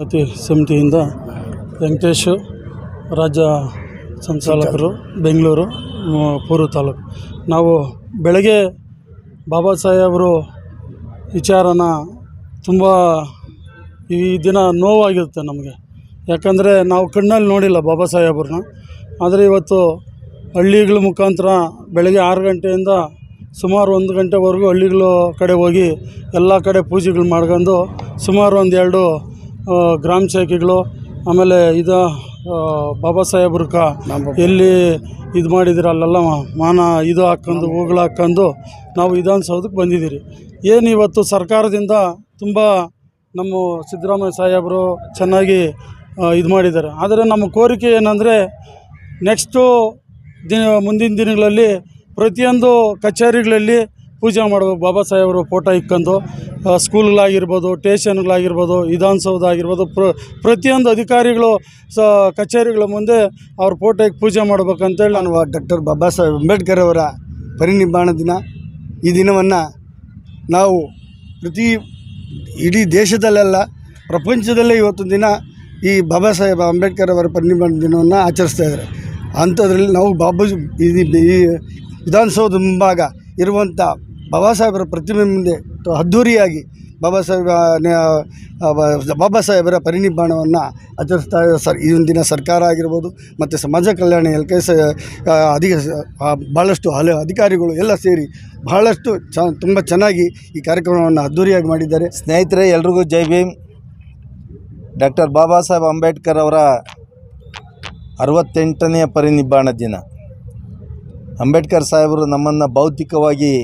ಪತಿ ಸಮಿತಿಯಿಂದ ವೆಂಕಟೇಶು, ರಾಜ್ಯ ಸಂಚಾಲಕರು, ಬೆಂಗಳೂರು ಪೂರ್ವ ತಾಲೂಕು. ನಾವು ಬೆಳಗ್ಗೆ ಬಾಬಾ ಸಾಹೇಬರು ವಿಚಾರನ ತುಂಬ ಈ ದಿನ ನೋವಾಗಿರುತ್ತೆ ನಮಗೆ. ಯಾಕಂದರೆ ನಾವು ಕಣ್ಣಲ್ಲಿ ನೋಡಿಲ್ಲ ಬಾಬಾ ಸಾಹೇಬ್ರನ್ನ ಆದರೆ ಇವತ್ತು ಹಳ್ಳಿಗಳ ಮುಖಾಂತರ ಬೆಳಗ್ಗೆ ಆರು ಗಂಟೆಯಿಂದ ಸುಮಾರು ಒಂದು ಗಂಟೆವರೆಗೂ ಹಳ್ಳಿಗಳ ಕಡೆ ಹೋಗಿ ಎಲ್ಲ ಕಡೆ ಪೂಜೆಗಳು ಮಾಡ್ಕೊಂಡು ಸುಮಾರು ಒಂದೆರಡು ಗ್ರಾಮ ಶಾಖೆಗಳು, ಆಮೇಲೆ ಇದು ಬಾಬಾ ಸಾಹೇಬ್ರ ಎಲ್ಲಿ ಇದು ಮಾಡಿದ್ರು ಅಲ್ಲೆಲ್ಲ ಮಾನ ಇದು ಹಾಕ್ಕೊಂಡು ಹೂಗಳು ಹಾಕ್ಕೊಂಡು ನಾವು ವಿಧಾನಸೌಧಕ್ಕೆ ಬಂದಿದ್ದೀರಿ ಏನು ಇವತ್ತು ಸರ್ಕಾರದಿಂದ ತುಂಬ ನಮ್ಮ ಸಿದ್ದರಾಮಯ್ಯ ಸಾಹೇಬರು ಚೆನ್ನಾಗಿ ಇದು ಮಾಡಿದ್ದಾರೆ. ಆದರೆ ನಮ್ಮ ಕೋರಿಕೆ ಏನಂದರೆ ನೆಕ್ಸ್ಟು ದಿನ, ಮುಂದಿನ ದಿನಗಳಲ್ಲಿ ಪ್ರತಿಯೊಂದು ಕಚೇರಿಗಳಲ್ಲಿ ಪೂಜೆ ಮಾಡಬೇಕು ಬಾಬಾ ಸಾಹೇಬರು ಫೋಟೋ ಇಕ್ಕೊಂಡು ಆ, ಸ್ಕೂಲ್ಗಳಾಗಿರ್ಬೋದು ಟೇಷನ್ಗಳಾಗಿರ್ಬೋದು ವಿಧಾನಸೌಧ ಆಗಿರ್ಬೋದು ಪ್ರ ಪ್ರತಿಯೊಂದು ಅಧಿಕಾರಿಗಳು ಸ ಕಚೇರಿಗಳ ಮುಂದೆ ಅವ್ರ ಫೋಟೋಗೆ ಪೂಜೆ ಮಾಡ್ಬೇಕಂತೇಳಿ ನಾನು ಡಾಕ್ಟರ್ ಬಾಬಾ ಸಾಹೇಬ್ ಅಂಬೇಡ್ಕರ್ ಅವರ ಪರಿನಿರ್ಮಾಣ ದಿನ. ಈ ದಿನವನ್ನು ನಾವು ಪ್ರತಿ ಇಡೀ ದೇಶದಲ್ಲೆಲ್ಲ ಪ್ರಪಂಚದಲ್ಲೇ ಇವತ್ತು ದಿನ ಈ ಬಾಬಾ ಸಾಹೇಬ್ ಅಂಬೇಡ್ಕರ್ ಅವರ ಪರಿನಿರ್ಮಾಣ ದಿನವನ್ನು ಆಚರಿಸ್ತಾ ಇದ್ದಾರೆ. ಅಂಥದ್ರಲ್ಲಿ ನಾವು ಬಾಬಾಜಿ ಈ ವಿಧಾನಸೌಧ ಮುಂಭಾಗ ಇರುವಂಥ ಬಾಬಾ ಸಾಹೇಬರ ಪ್ರತಿಮೆ ಮುಂದೆ ಅದ್ಧೂರಿಯಾಗಿ ಬಾಬಾ ಸಾಹೇಬ ಬಾಬಾ ಸಾಹೇಬರ ಪರಿನಿಬ್ಬಾಣವನ್ನು ಆಚರಿಸ್ತಾ ಸರ್ ದಿನ ಸರ್ಕಾರ ಆಗಿರ್ಬೋದು ಮತ್ತು ಸಮಾಜ ಕಲ್ಯಾಣ ಎಲ್ ಕೆ ಎಸ್ ಅಧಿಕ ಭಾಳಷ್ಟು ಹಲ, ಅಧಿಕಾರಿಗಳು ಎಲ್ಲ ಸೇರಿ ಬಹಳಷ್ಟು ಚ, ತುಂಬ ಚೆನ್ನಾಗಿ ಈ ಕಾರ್ಯಕ್ರಮವನ್ನು ಅದ್ಧೂರಿಯಾಗಿ ಮಾಡಿದ್ದಾರೆ. ಸ್ನೇಹಿತರೆ, ಎಲ್ರಿಗೂ ಜೈ ಭೀಮ್. ಡಾಕ್ಟರ್ ಬಾಬಾ ಸಾಹೇಬ್ ಅಂಬೇಡ್ಕರ್ ಅವರ ಅರವತ್ತೆಂಟನೆಯ ಪರಿನಿಬ್ಬಾಣ ದಿನ. ಅಂಬೇಡ್ಕರ್ ಸಾಹೇಬರು ನಮ್ಮನ್ನು ಭೌತಿಕವಾಗಿ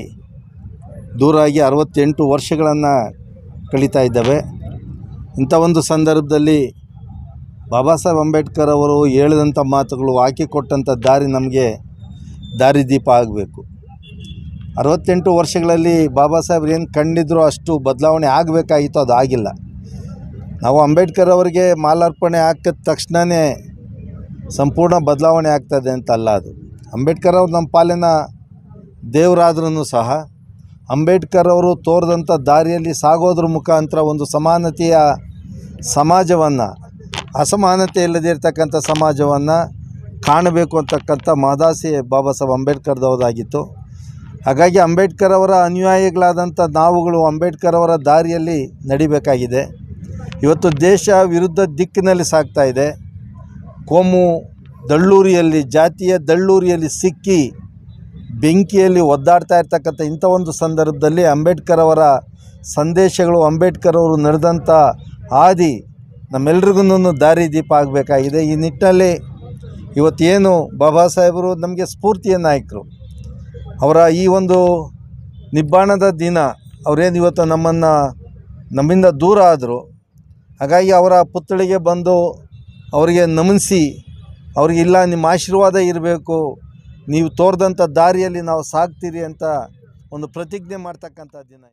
ದೂರಾಗಿ ಅರವತ್ತೆಂಟು ವರ್ಷಗಳನ್ನು ಕಳೀತಾ ಇದ್ದಾವೆ. ಇಂಥ ಒಂದು ಸಂದರ್ಭದಲ್ಲಿ ಬಾಬಾ ಸಾಹೇಬ್ ಅಂಬೇಡ್ಕರ್ ಅವರು ಹೇಳಿದಂಥ ಮಾತುಗಳು ಹಾಕಿಕೊಟ್ಟಂಥ ದಾರಿ ನಮಗೆ ದಾರಿದೀಪ ಆಗಬೇಕು. ಅರವತ್ತೆಂಟು ವರ್ಷಗಳಲ್ಲಿ ಬಾಬಾ ಸಾಹೇಬ್ರು ಏನು ಕಂಡಿದ್ರು ಅಷ್ಟು ಬದಲಾವಣೆ ಆಗಬೇಕಾಗಿತ್ತು, ಅದು ಆಗಿಲ್ಲ. ನಾವು ಅಂಬೇಡ್ಕರ್ ಅವರಿಗೆ ಮಾಲಾರ್ಪಣೆ ಹಾಕಿದ ತಕ್ಷಣವೇ ಸಂಪೂರ್ಣ ಬದಲಾವಣೆ ಆಗ್ತದೆ ಅಂತ ಅಲ್ಲ ಅದು. ಅಂಬೇಡ್ಕರ್ ಅವರು ನಮ್ಮ ಪಾಲಿನ ದೇವರಾದ್ರೂ ಸಹ ಅಂಬೇಡ್ಕರ್ ಅವರು ತೋರಿದಂಥ ದಾರಿಯಲ್ಲಿ ಸಾಗೋದ್ರ ಮುಖಾಂತರ ಒಂದು ಸಮಾನತೆಯ ಸಮಾಜವನ್ನು, ಅಸಮಾನತೆ ಇಲ್ಲದೇ ಇರತಕ್ಕಂಥ ಸಮಾಜವನ್ನು ಕಾಣಬೇಕು ಅಂತಕ್ಕಂಥ ಮಾದಾಸಿ ಬಾಬಾ ಸಾಹೇಬ್ ಅಂಬೇಡ್ಕರ್ದವರಾಗಿತ್ತು ಹಾಗಾಗಿ ಅಂಬೇಡ್ಕರ್ ಅವರ ಅನುಯಾಯಿಗಳಾದಂಥ ನಾವುಗಳು ಅಂಬೇಡ್ಕರ್ ಅವರ ದಾರಿಯಲ್ಲಿ ನಡಿಬೇಕಾಗಿದೆ. ಇವತ್ತು ದೇಶ ವಿರುದ್ಧ ದಿಕ್ಕಿನಲ್ಲಿ ಸಾಗ್ತಾ ಇದೆ. ಕೋಮು ದಳ್ಳೂರಿಯಲ್ಲಿ, ಜಾತಿಯ ದಳ್ಳೂರಿಯಲ್ಲಿ ಸಿಕ್ಕಿ ಬೆಂಕಿಯಲ್ಲಿ ಒದ್ದಾಡ್ತಾ ಇರ್ತಕ್ಕಂಥ ಇಂಥ ಒಂದು ಸಂದರ್ಭದಲ್ಲಿ ಅಂಬೇಡ್ಕರ್ ಅವರ ಸಂದೇಶಗಳು, ಅಂಬೇಡ್ಕರ್ ಅವರು ನಡೆದಂಥ ಹಾದಿ ನಮ್ಮೆಲ್ರಿಗೂ ದಾರಿ ದೀಪ ಆಗಬೇಕಾಗಿದೆ. ಈ ನಿಟ್ಟಿನಲ್ಲಿ ಇವತ್ತೇನು ಬಾಬಾ ಸಾಹೇಬರು ನಮಗೆ ಸ್ಫೂರ್ತಿಯ ನಾಯಕರು. ಅವರ ಈ ಒಂದು ನಿಬ್ಬಾಣದ ದಿನ ಅವರೇನು ಇವತ್ತು ನಮ್ಮನ್ನು ನಮ್ಮಿಂದ ದೂರ ಆದರು. ಹಾಗಾಗಿ ಅವರ ಪುತ್ಥಳಿಗೆ ಬಂದು ಅವರಿಗೆ ನಮನಿಸಿ ಅವ್ರಿಗೆ ಇಲ್ಲ ನಿಮ್ಮ ಆಶೀರ್ವಾದ ಇರಬೇಕು ನೀವು ತೋರಿದಂಥ ದಾರಿಯಲ್ಲಿ ನಾವು ಸಾಗ್ತೀರಿ ಅಂತ ಒಂದು ಪ್ರತಿಜ್ಞೆ ಮಾಡ್ತಕ್ಕಂಥ ದಿನ.